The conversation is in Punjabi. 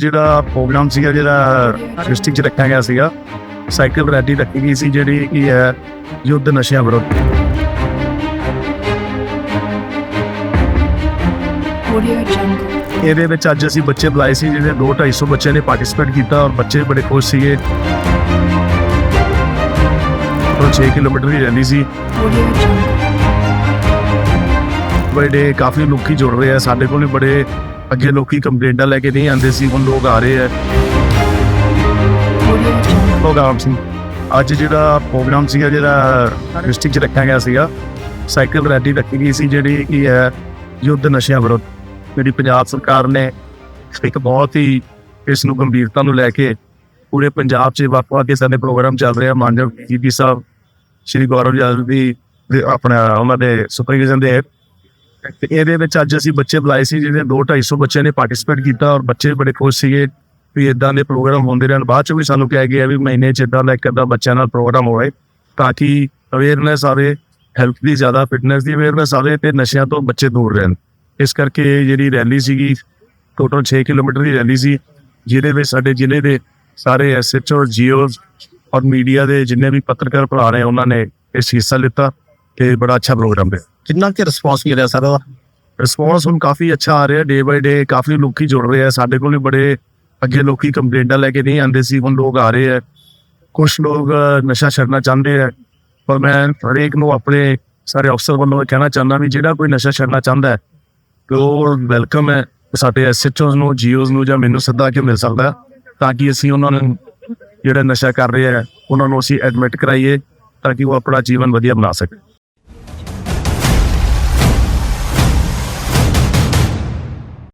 ਜਿਹੜਾ ਪ੍ਰੋਗਰਾਮ ਸੀਗਾ ਜਿਹੜਾ ਡਿਸਟ੍ਰਿਕਟ ਚ ਰੱਖਿਆ ਗਿਆ ਸੀਗਾ ਸਾਈਕਲ ਰੈਲੀ ਰੱਖੀ ਗਈ ਸੀ ਜਿਹੜੀ ਕੀ ਹੈ ਯੁੱਧ ਨਸ਼ਿਆਂ ਵਿਰੁੱਧ। Audio Jungle. ਇਹਦੇ ਵਿੱਚ ਅੱਜ ਅਸੀਂ ਬੱਚੇ ਬੁਲਾਏ ਸੀ ਜਿਹੜੇ 2 250 ਬੱਚਿਆਂ ਨੇ ਪਾਰਟਿਸਿਪੇਟ ਕੀਤਾ ਔਰ ਬੱਚੇ ਬੜੇ ਖੁਸ਼ ਸੀਗੇ। ਉਹ 6 ਕਿਲੋਮੀਟਰ ਦੀ ਰੈਲੀ ਸੀ। Audio ਕਾਫੀ ਲੋਕੀ ਜੁੜ ਰਹੇ ਆ, ਸਾਡੇ ਕੋਲ ਵੀ ਬੜੇ ਅੱਗੇ ਲੋਕੀ ਕੰਪਲੇਂਟਾਂ ਲੈ ਕੇ ਨਹੀਂ ਆਉਂਦੇ ਸੀ, ਹੁਣ ਲੋਕ ਆ ਰਹੇ ਆ। ਪ੍ਰੋਗਰਾਮ ਸੀ ਅੱਜ ਜਿਹੜਾ ਪ੍ਰੋਗਰਾਮ ਸੀਗਾ, ਜਿਹੜਾ ਡਿਸਟ੍ਰਿਕਟ ਚ ਰੱਖਿਆ ਗਿਆ ਸੀਗਾ, ਸਾਈਕਲ ਰੈਲੀ ਰੱਖੀ ਗਈ ਸੀ, ਜਿਹੜੀ ਕੀ ਹੈ, ਯੁੱਧ ਨਸ਼ਿਆਂ ਵਿਰੁੱਧ। ਜਿਹੜੀ ਪੰਜਾਬ ਸਰਕਾਰ ਨੇ ਇੱਕ ਬਹੁਤ ਹੀ ਇਸ ਨੂੰ ਗੰਭੀਰਤਾ ਨੂੰ ਲੈ ਕੇ ਪੂਰੇ ਪੰਜਾਬ 'ਚ ਵੱਖ-ਵੱਖ ਕਿਸਮ ਦੇ ਪ੍ਰੋਗਰਾਮ ਚੱਲ ਰਹੇ ਆ। ਮਾਨਯੋਗ ਜੀਪੀ ਸਾਹਿਬ, ਸ਼੍ਰੀ ਗੌਰਵ ਯਾਦਵ ਦੀ ਆਪਣਾ ਉਹਨਾਂ ਦੇ ਸੁਪਰਵਿਜ਼ਨ ਦੇ ਤੇ ਇਹਦੇ ਵਿੱਚ ਅੱਜ ਅਸੀਂ ਬੱਚੇ ਬੁਲਾਏ ਸੀ ਜਿਹੜੇ 2 250 ਬੱਚਿਆਂ ਨੇ ਪਾਰਟਿਸਿਪੇਟ ਕੀਤਾ ਔਰ ਬੱਚੇ ਬੜੇ ਖੁਸ਼ ਸੀਗੇ ਵੀ ਇਦਾਂ ਦੇ ਪ੍ਰੋਗਰਾਮ ਹੁੰਦੇ ਰਹਿਣ। ਬਾਅਦ ਚ ਵੀ ਸਾਨੂੰ ਕਿਹਾ ਗਿਆ ਵੀ ਮਹੀਨੇ ਚ ਇਦਾਂ ਦਾ ਇੱਕ ਅੱਧਾ ਬੱਚਿਆਂ ਨਾਲ ਪ੍ਰੋਗਰਾਮ ਹੋਵੇ ਤਾਂ ਕਿ ਅਵੇਅਰਨੈਸ ਆਵੇ ਹੈਲਥ ਦੀ, ਜ਼ਿਆਦਾ ਫਿਟਨੈਸ ਦੀ ਅਵੇਅਰਨੈਸ ਆਵੇ ਤੇ ਨਸ਼ਿਆਂ ਤੋਂ ਬੱਚੇ ਦੂਰ ਰਹਿਣ। ਇਸ ਕਰਕੇ ਇਹ ਜਿਹੜੀ ਰੈਲੀ ਸੀਗੀ ਟੋਟਲ 6 ਕਿਲੋਮੀਟਰ ਦੀ ਰੈਲੀ ਸੀ, ਜਿਹਦੇ ਵਿੱਚ ਸਾਡੇ ਜ਼ਿਲ੍ਹੇ ਦੇ ਸਾਰੇ ਐਸਐਚਓ ਜੀਓਜ਼ ਔਰ ਮੀਡੀਆ ਦੇ ਜਿੰਨੇ ਵੀ ਪੱਤਰਕਾਰ ਭਰਾ ਰਹੇ ਉਹਨਾਂ ਨੇ ਇਸ ਹਿੱਸਾ ਲਿੱਤਾ। ਤੇ ਬੜਾ ਅੱਛਾ ਪ੍ਰੋਗਰਾਮ ਰਿਹਾ। ਕਿੰਨਾ ਕਿ ਰਿਸਪੌਂਸ ਮਿਲਿਆ ਸਰ ਉਹਦਾ ਰਿਸਪੌਂਸ ਹੁਣ ਕਾਫੀ ਅੱਛਾ ਆ ਰਿਹਾ ਡੇ ਬਾਈ ਡੇ ਕਾਫੀ ਲੋਕੀ ਜੁੜ ਰਹੇ ਆ। ਸਾਡੇ ਕੋਲ ਵੀ ਬੜੇ ਅੱਗੇ ਲੋਕੀ ਕੰਪਲੇਂਟਾਂ ਲੈ ਕੇ ਨਹੀਂ ਆਉਂਦੇ ਸੀ, ਹੁਣ ਲੋਕ ਆ ਰਹੇ ਆ। ਕੁਝ ਲੋਕ ਨਸ਼ਾ ਛੱਡਣਾ ਚਾਹੁੰਦੇ ਆ। ਪਰ ਮੈਂ ਹਰੇਕ ਨੂੰ ਆਪਣੇ ਸਾਰੇ ਅਫਸਰ ਵੱਲੋਂ ਕਹਿਣਾ ਚਾਹੁੰਦਾ ਵੀ ਜਿਹੜਾ ਕੋਈ ਨਸ਼ਾ ਛੱਡਣਾ ਚਾਹੁੰਦਾ ਹੈ ਉਹ ਵੈਲਕਮ ਹੈ। ਸਾਡੇ ਐਸਐਚਓਸ ਨੂੰ ਜੀਓਸ ਨੂੰ ਜਾਂ ਮੈਨੂੰ ਸਿੱਧਾ ਕਿ ਮਿਲ ਸਕਦਾ? ਤਾਂ ਕਿ ਅਸੀਂ ਉਹਨਾਂ ਨੂੰ ਜਿਹੜਾ ਨਸ਼ਾ ਕਰ ਰਹੇ ਆ, ਉਹਨਾਂ ਨੂੰ ਅਸੀਂ ਐਡਮਿਟ ਕਰਾਈਏ, ਤਾਂ ਕਿ ਉਹ ਆਪਣਾ ਜੀਵਨ ਵਧੀਆ ਬਣਾ ਸਕੇ